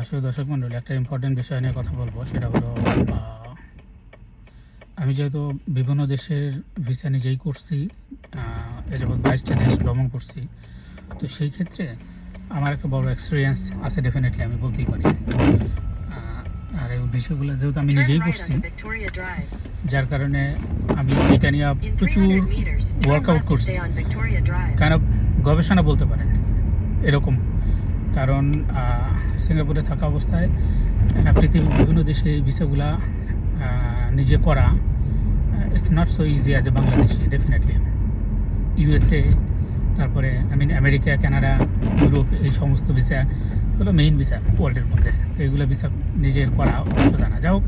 আসলে দর্শক মণ্ডলী একটা ইম্পর্টেন্ট বিষয় নিয়ে কথা বলব সেটা হলো আমি যেহেতু বিভিন্ন দেশের ভিসা নিজেই করছি এ যাবৎ বাইশটা দেশ ভ্রমণ করছি তো সেই ক্ষেত্রে আমার একটা বড় এক্সপিরিয়েন্স আছে ডেফিনেটলি আমি বলতেই পারি। আর এই বিষয়গুলো যেহেতু আমি নিজেই করছি যার কারণে আমি এটা নিয়ে প্রচুর 300 meters, ওয়ার্কআউট করছি। অফ গবেষণা বলতে পারেন এরকম। কারণ সিঙ্গাপুরে থাকা অবস্থায় পৃথিবীর বিভিন্ন দেশে এই বিষয়গুলা আহ, নিজে করা it's not so easy as a Bangladeshi definitely USA তারপরে I mean America Canada Europe এই সমস্ত ভিসা হলো মেইন ভিসা ওয়ার্ল্ডের মধ্যে। তো এগুলো ভিসা নিজের করা অবশ্য জানা। যা হোক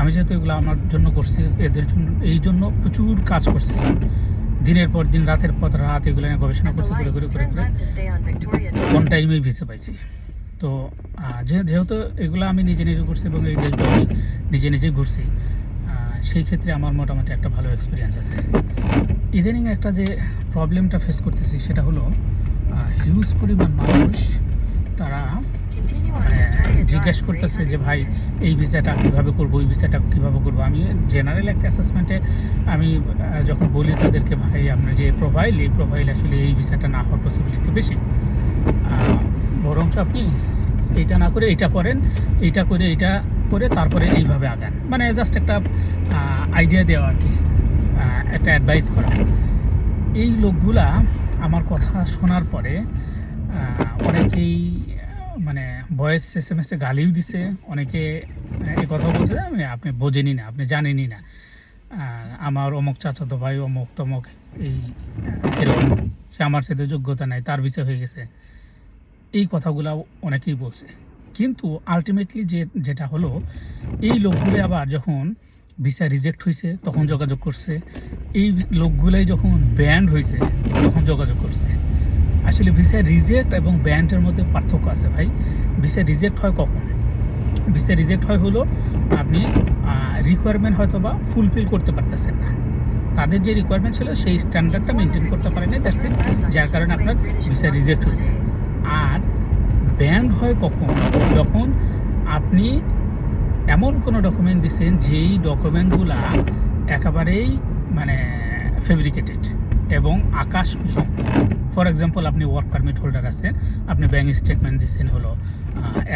আমি যেহেতু এগুলো আমার জন্য করছি এদের জন্য এই জন্য প্রচুর কাজ করছি। দিনের পর দিন রাতের পর রাত এগুলো নিয়ে গবেষণা করছি করে করে করে কোন টাইমেই ভিসা পাইছি। তো যেহেতু এগুলো আমি নিজে নিজে ঘুরছি এবং এই দেশগুলো আমি নিজে নিজে ঘুরছি সেই ক্ষেত্রে আমার মোটামুটি একটা ভালো এক্সপিরিয়েন্স আছে। ইদানিং একটা যে প্রবলেমটা ফেস করতেছি সেটা হলো হিউজ পরিমাণ মানুষ তারা মানে জিজ্ঞেস করতেছে যে, ভাই, এই ভিসাটা কীভাবে করব, এই ভিসাটা কীভাবে করব? আমি জেনারেল একটা অ্যাসেসমেন্টে আমি যখন বলি তাদেরকে, ভাই, আপনার যে প্রোফাইল এই প্রোফাইল আসলে এই ভিসাটা না হওয়ার পসিবিলিটি বেশি। বরঞ্চ আপনি এইটা না করে এইটা করেন, এইটা করে এইটা করে তারপরে এইভাবে আগান। মানে জাস্ট একটা আইডিয়া দেওয়া আর কি একটা অ্যাডভাইস করা। এই লোকগুলা আমার কথা শোনার পরে অনেকেই মানে ভয়েস এস এম এসে গালিও দিছে, অনেকে এই কথা বলছে, আমি, আপনি বোঝেনি না, আপনি জানেনই না। আমার অমুক চাচাতো ভাই, অমুক তমুক এই এরকম, সে আমার সাথে যোগ্যতা নাই, তার বিষয় হয়ে গেছে। এই কথাগুলো অনেকেই বলছে। কিন্তু আলটিমেটলি যে, যেটা হলো, এই লোকগুলো আবার যখন ভিসা রিজেক্ট হয়েছে তখন যোগাযোগ করছে। এই লোকগুলাই যখন ব্যান্ড হয়েছে তখন যোগাযোগ করছে। আসলে ভিসা রিজেক্ট এবং ব্যান্ডের মধ্যে পার্থক্য আছে ভাই। ভিসা রিজেক্ট হয় কখন? ভিসা রিজেক্ট হয় হলো, আপনি রিকোয়ারমেন্ট হয়তো বা ফুলফিল করতে পারতেছেন না। তাদের যে রিকোয়ারমেন্ট ছিল, সেই স্ট্যান্ডার্ডটা মেনটেন করতে পারেন দ্যাটস যার কারণে আপনার ভিসা রিজেক্ট হয়েছে। আর ব্যান্ড হয় কখন? যখন আপনি এমন কোনো ডকুমেন্ট দিচ্ছেন যেই ডকুমেন্টগুলা একেবারেই মানে ফেব্রিকেটেড এবং আকাশ কুসুম। ফর এক্সাম্পল আপনি ওয়ার্ক পারমিট হোল্ডার আছেন, আপনি ব্যাঙ্ক স্টেটমেন্ট দিচ্ছেন হলো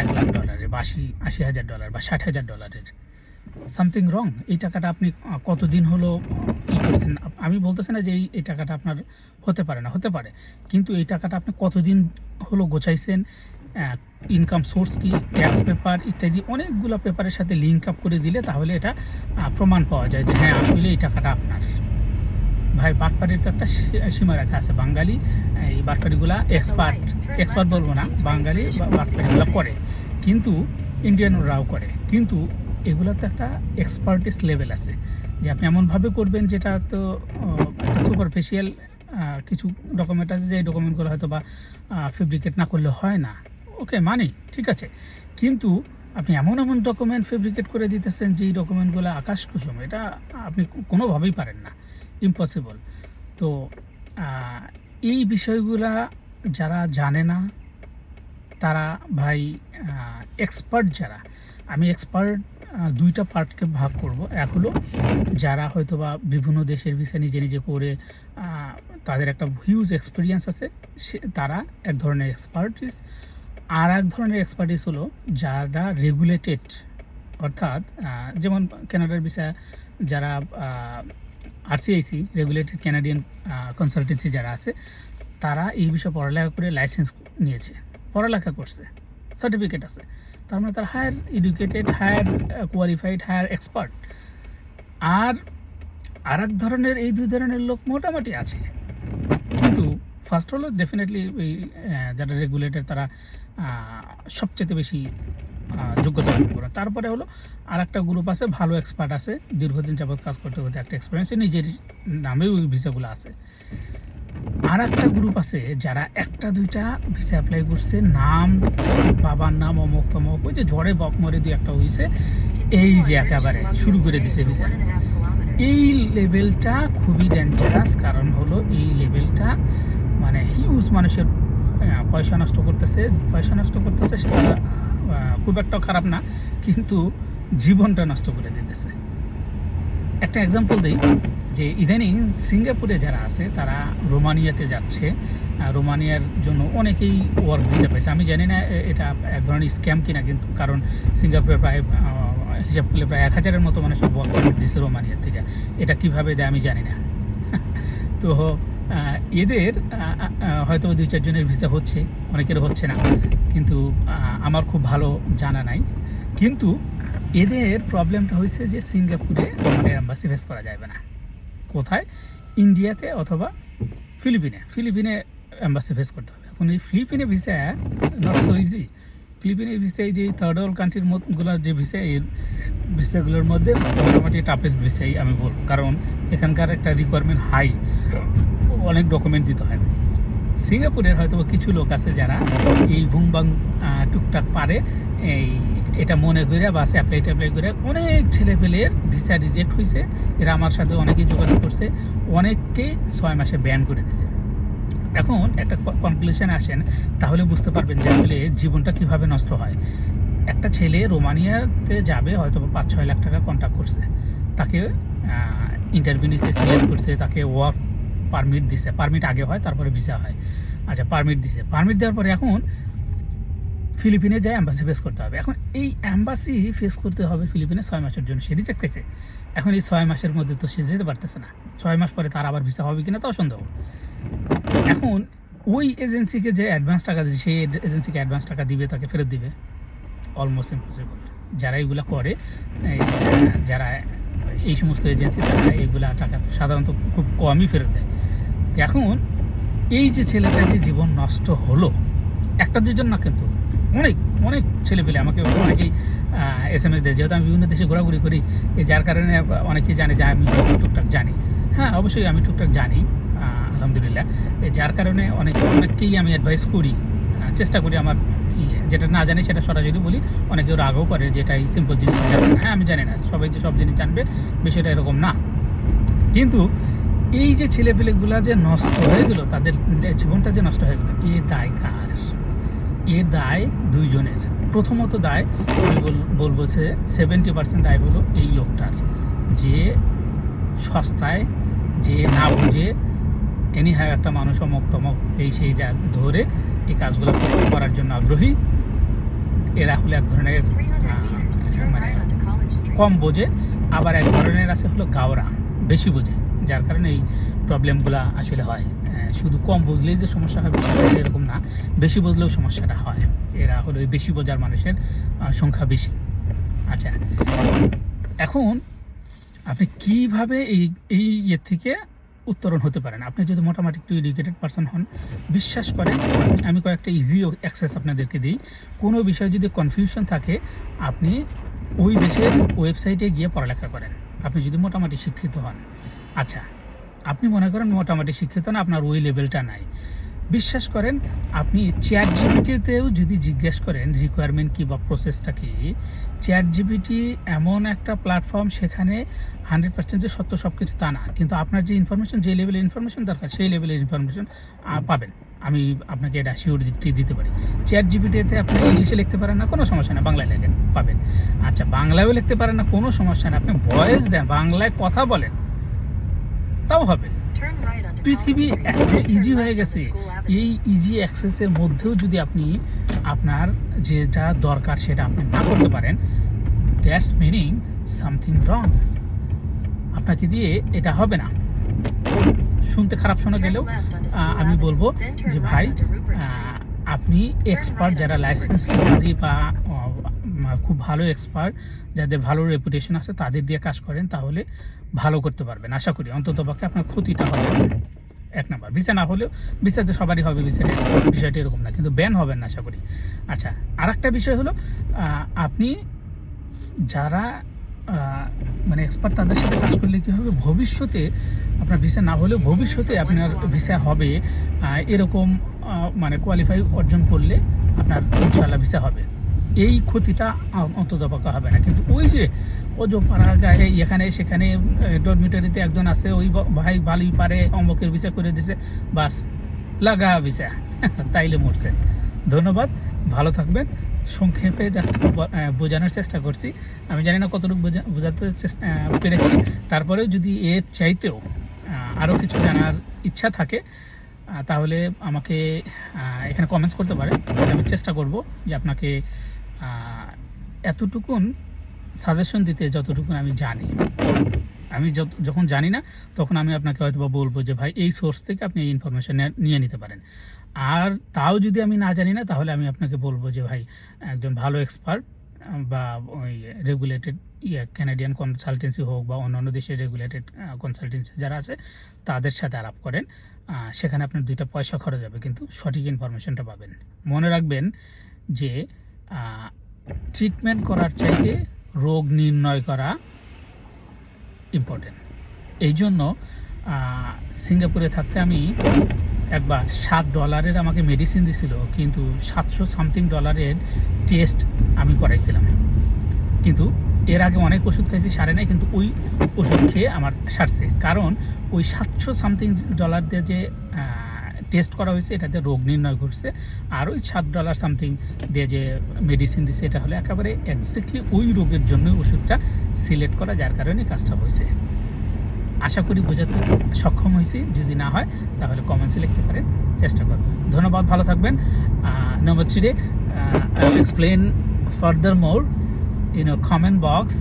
এক লাখ ডলারের বা আশি আশি হাজার ডলার বা ষাট হাজার ডলারের সামথিং রং এই টাকাটা আপনি কতদিন হলো ই করছেন? আমি বলতেছি না যে এই টাকাটা আপনার হতে পারে না, হতে পারে। কিন্তু এই টাকাটা আপনি কতদিন হলো গোছাইছেন? ইনকাম সোর্স কি? ট্যাক্স পেপার ইত্যাদি অনেকগুলো পেপারের সাথে লিঙ্ক আপ করে দিলে তাহলে এটা প্রমাণ পাওয়া যায় যে হ্যাঁ আসলে এই টাকাটা আপনার। ভাই বাটপাড়ির তো একটা সী- সীমা রাখা আছে। বাঙালি এই বাটপাড়িগুলা এক্সপার্ট এক্সপার্ট বলব না, বাঙালি বাটপাড়িগুলো করে। কিন্তু ইন্ডিয়ানরাও করে। কিন্তু এগুলোর তো একটা এক্সপার্টিস লেভেল আছে। যে আপনি এমনভাবে করবেন যেটা তো সুপারফিশিয়াল কিছু ডকুমেন্ট আছে যে ডকুমেন্টগুলো হয়তো বা ফেব্রিকেট না করলে হয় না। ওকে মানি ঠিক আছে। কিন্তু আপনি এমন এমন ডকুমেন্ট ফেব্রিকেট করে দিতেছেন যে এই ডকুমেন্টগুলো আকাশ কুসুম এটা আপনি কোনোভাবেই পারেন না। ইম্পসিবল তো এই বিষয়গুলা যারা জানে না, তারা ভাই এক্সপার্ট যারা, আমি এক্সপার্ট দুইটা পার্টকে ভাগ করব। এক হলো যারা হয়তো বা বিভিন্ন দেশের ভিসা নিজে নিজে করে তাদের একটা হিউজ এক্সপিরিয়েন্স আছে, সে, তারা এক ধরনের এক্সপার্টিস আর এক ধরনের এক্সপার্টিস হলো যারা রেগুলেটেড অর্থাৎ যেমন কানাডার ভিসা যারা আরসিআইসি রেগুলেটেড ক্যানাডিয়ান কনসালটেন্সি যারা আছে, তারা এই বিষয়ে পড়ালেখা করে লাইসেন্স নিয়েছে, পড়ালেখা করছে সার্টিফিকেট আছে। তার মানে তারা higher educated higher qualified higher expert আর আর এক ধরনের, এই দুই ধরনের লোক মোটামুটি আছে। কিন্তু ফার্স্ট হলো ডেফিনেটলি এই যারা রেগুলেটেড তারা সবচেয়ে বেশি যোগ্যতা করে। তারপরে হলো আর একটা গ্রুপ আছে, ভালো এক্সপার্ট আছে, দীর্ঘদিন যাবৎ কাজ করতে করতে একটা এক্সপিরিয়েন্স নিজের নামেও ভিসাগুলো আছে। আর একটা গ্রুপ আছে যারা একটা, দুইটা ভিসা অ্যাপ্লাই করছে। নাম, বাবার নাম অমুক, তমক, ওই যে ঝড়ে বক মরে দুই একটা হয়েছে এই যে একেবারে শুরু করে দিছে ভিসা. এই লেভেলটা খুবই ডেঞ্জারাস কারণ হলো এই লেভেলটা মানে হিউজ মানুষের পয়সা নষ্ট করতেছে। পয়সা নষ্ট করতেছে সেটা খুব একটা খারাপ না, কিন্তু জীবনটা নষ্ট করে দিতেছে। একটা এক্সাম্পল দিই। যে ইদানিং সিঙ্গাপুরে যারা আছে, তারা রোমানিয়াতে যাচ্ছে। রোমানিয়ার জন্য অনেকেই ওয়ার্ক ভিসা পাইছে। আমি জানি না এটা এক ধরনের স্ক্যাম কিনা, কিন্তু কারণ সিঙ্গাপুরে প্রায় হিসাব করলে প্রায় এক হাজারের মতো মানুষ ওয়ার্ক পারমিট দিচ্ছে রোমানিয়ার থেকে। এটা কীভাবে দেয় আমি জানি না। তো এদের হয়তো দুই চারজনের ভিসা হচ্ছে, অনেকের হচ্ছে না। কিন্তু আমার খুব ভালো জানা নাই। কিন্তু এদের প্রবলেমটা হয়েছে যে সিঙ্গাপুরে আমাদের অ্যাম্বাসি ফেস করা যাবে না। কোথায়? ইন্ডিয়াতে অথবা ফিলিপিনে। ফিলিপিনে অ্যাম্বাসি ফেস করতে হবে। এখন এই ফিলিপিনে ভিসা নট সো ইজি ফিলিপিনের ভিসায় যে থার্ড ওয়ার্ল্ড কান্ট্রিরগুলোর যে ভিসা এই ভিসাগুলোর মধ্যে মোটামুটি টাফেস্ট ভিসাই আমি বলব। কারণ এখানকার একটা রিকোয়ারমেন্ট হাই অনেক ডকুমেন্ট দিতে হয়। সিঙ্গাপুরের হয়তো কিছু লোক আছে যারা এই আহ, টুকটাক পারে এই এটা মনে করে বাস অ্যাপ্লাই ট্যাপ্লাই করে অনেক ছেলে পেলের ভিসা রিজেক্ট হয়েছে এরা আমার সাথে অনেকেই যোগাযোগ করছে, অনেককে ছয় মাসে ব্যান করে দিছে। এখন একটা কনক্লুশন আসেন, তাহলে বুঝতে পারবেন যে আসলে জীবনটা কীভাবে নষ্ট হয়। একটা ছেলে রোমানিয়াতে যাবে, হয়তো পাঁচ, ছয় লাখ টাকা কন্ট্যাক্ট করছে। তাকে ইন্টারভিউ নিচ্ছে সিলেক্ট করছে, তাকে ওয়ার্ক পারমিট দিছে। পারমিট আগে হয়, তারপরে ভিসা হয়। আচ্ছা পারমিট দিছে। পারমিট দেওয়ার পরে এখন ফিলিপিনে যায় অ্যাম্বাসি ফেস করতে হবে। এখন এই অ্যাম্বাসি ফেস করতে হবে ফিলিপিনে ছয় মাসের জন্য, সে রিজেক্ট হয়েছে। এখন এই ছয় মাসের মধ্যে তো সে যেতে পারতেছে না। ছয় মাস পরে তার আবার ভিসা হবে কিনা তাও সন্দেহ। এখন ওই এজেন্সিকে যে অ্যাডভান্স টাকা দিচ্ছে সেই এজেন্সিকে অ্যাডভান্স টাকা দিবে, তাকে ফেরত দিবে। অলমোস্ট ইম্পসিবল যারা এগুলা করে যারা এই সমস্ত এজেন্সি তারা এইগুলা টাকা সাধারণত খুব কমই ফেরত দেয়। এখন এই যে ছেলেটার যে জীবন নষ্ট হলো, একটা দুজন না কিন্তু অনেক অনেক ছেলে পেলে আমাকে অনেকেই এস এম এস দেয়। যেহেতু আমি বিভিন্ন দেশে ঘোরাঘুরি করি যার কারণে অনেকেই জানে যে আমি টুকটাক জানি। হ্যাঁ অবশ্যই আমি টুকটাক জানি আলহামদুলিল্লাহ। যার কারণে অনেক, অনেককেই আমি অ্যাডভাইস করি চেষ্টা করি আমার যেটা না জানি সেটা সরাসরি বলি। অনেকে ওরা আগেও করে যেটা এই সিম্পল জিনিস জানে না। হ্যাঁ আমি জানি না, সবাই যে সব জিনিস জানবে, বিষয়টা এরকম না। কিন্তু এই যে ছেলেপেলেগুলা যে নষ্ট হয়ে গেলো, তাদের জীবনটা যে নষ্ট হয়ে গেলো, এ দায় কার এ দায় দুইজনের। প্রথমত দায় আমি বল- বলব যে সেভেন্টি পার্সেন্ট দায় হলো এই লোকটার। যে সস্তায় যে না বুঝে এনি হয় একটা মানুষ অমক তমক এই সেই যা ধরে এই কাজগুলো করার জন্য আগ্রহী। এরা হলো এক ধরনের In 300 আহ, meters, turn মানে. কম বোঝে আবার এক ধরনের আছে হলো গাওরা বেশি বোঝে যার কারণে এই প্রবলেমগুলো আসলে হয়। শুধু কম বুঝলেই যে সমস্যা হবে এরকম না। বেশি বুঝলেও সমস্যাটা হয়। এরা হলো বেশি বোঝার মানুষের সংখ্যা বেশি। আচ্ছা এখন আপনি কীভাবে এই এই ইয়ে থেকে উত্তরণ হতে পারেন? আপনি যদি মোটামুটি একটু এডুকেটেড পারসন হন, বিশ্বাস করেন, আমি কয়েকটা ইজি অ্যাক্সেস আপনাদেরকে দিই। কোনো বিষয়ে যদি কনফিউশন থাকে, আপনি ওই দেশের ওয়েবসাইটে গিয়ে পড়ালেখা করেন। আপনি যদি মোটামুটি শিক্ষিত হন। আচ্ছা আপনি মনে করেন মোটামুটি শিক্ষিত না, আপনার ওই লেভেলটা নাই। বিশ্বাস করেন, আপনি চ্যাট জিপিটিতেও যদি জিজ্ঞেস করেন রিকোয়ারমেন্ট কী বা প্রসেসটা কী চ্যাট জিপিটি এমন একটা প্ল্যাটফর্ম সেখানে হান্ড্রেড পার্সেন্ট যে সত্য সব কিছু তা না। কিন্তু আপনার যে ইনফরমেশন যে লেভেলের ইনফরমেশন দরকার, সেই লেভেলের ইনফরমেশন পাবেন। আমি আপনাকে এটা সিওরিটি দিতে পারি। চ্যাট জিপিটিতে আপনি ইংলিশে লিখতে পারেন না, কোনো সমস্যা না, বাংলায় লেখেন, পাবেন। আচ্ছা বাংলায়ও লিখতে পারেন না, কোনো সমস্যা না। আপনি ভয়েস দেন, বাংলায় কথা বলেন তাও হবে। পৃথিবী এত ইজি হয়ে গেছে। এই ইজি অ্যাক্সেসের মধ্যেও যদি আপনি আপনার যেটা দরকার সেটা আপনি না করতে পারেন দ্যাটস মিনিং সামথিং রং আপনাকে দিয়ে এটা হবে না। শুনতে খারাপ শোনা গেলেও আমি বলব যে ভাই. আপনি এক্সপার্ট যারা লাইসেন্স বা খুব ভালো এক্সপার্ট যাদের ভালো রেপুটেশন আছে তাদের দিয়ে কাজ করেন তাহলে ভালো করতে পারবেন। আশা করি অন্তত পক্ষে আপনার ক্ষতিটা হবে। এক নাম্বার। ভিসা না হলেও ভিসা তো সবারই হবে ভিসাটা বিষয়টা এরকম না, কিন্তু ব্যান হবেন না, আশা করি। আচ্ছা আর একটা বিষয় হলো আপনি যারা মানে এক্সপার্ট তাদের সাথে কাজ করলে কী হবে? ভবিষ্যতে আপনার ভিসা না হলেও ভবিষ্যতে আপনার ভিসা হবে এরকম মানে কোয়ালিফাই অর্জন করলে আপনার ইনশাল্লাহ ভিসা হবে। এই ক্ষতিটা অন্তত পক্ষে হবে না। কিন্তু ওই যে ও যে পাড়ার গায়ে এখানে সেখানে ডরমিটারিতে একজন আছে, ওই ভাই ভালোই পারে, অমকের ভিসা করে দিছে, বাস, লাগা ভিসা তাইলে মরছে। ধন্যবাদ, ভালো থাকবেন। সংক্ষেপে জাস্ট বোঝানোর চেষ্টা করছি। আমি জানি না কতটুকু বোঝা- বোঝাতে চেষ্টা পেরেছি। তারপরেও যদি এর চাইতেও আরও কিছু জানার ইচ্ছা থাকে তাহলে আমাকে এখানে কমেন্টস করতে পারেন আমি চেষ্টা করব যে আপনাকে এতটুকুন সাজেশন দিতে যতটুকুন আমি জানি। আমি যখন জানি না, তখন আমি আপনাকে হয়তো বলব যে, ভাই, এই সোর্স থেকে আপনি এই ইনফরমেশন নিয়ে নিতে পারেন। আর তাও যদি আমি না জানি না, তাহলে আমি আপনাকে বলব যে, ভাই, একজন ভালো এক্সপার্ট বা ওই রেগুলেটেড ইয়ে ক্যানাডিয়ান কনসালটেন্সি হোক বা অন্যান্য দেশের রেগুলেটেড কনসালটেন্সি যারা আছে, তাদের সাথে আলাপ করেন। সেখানে আপনার দুইটা পয়সা খরচ হবে, কিন্তু সঠিক ইনফরমেশনটা পাবেন। মনে রাখবেন যে ট্রিটমেন্ট করার চাইতে রোগ নির্ণয় করা ইম্পর্টেন্ট এই জন্য সিঙ্গাপুরে থাকতে আমি একবার সাত ডলারের আমাকে মেডিসিন দিছিল, কিন্তু সাতশো সামথিং ডলারের টেস্ট আমি করাইছিলাম। কিন্তু এর আগে অনেক ওষুধ খাইছি, সারে নাই, কিন্তু ওই ওষুধ খেয়ে আমার সারছে। কারণ ওই সাতশো সামথিং ডলার দিয়ে যে টেস্ট করা হয়েছে, এটাতে রোগ নির্ণয় করছে। আর ওই সাত ডলার সামথিং দিয়ে যে মেডিসিন দিছে, এটা হলো একেবারে এক্স্যাক্টলি ওই রোগের জন্য ওষুধটা সিলেক্ট করা, যার কারণে কাজটা হয়েছে। আশা করি বোঝাতে সক্ষম হয়েছি, যদি না হয়, তাহলে কমেন্টসে লিখতে পারেন, চেষ্টা করবেন ধন্যবাদ, ভালো থাকবেন। Number three explain further more in comment box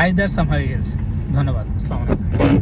either somehow else ধন্যবাদ আসসালামু আলাইকুম।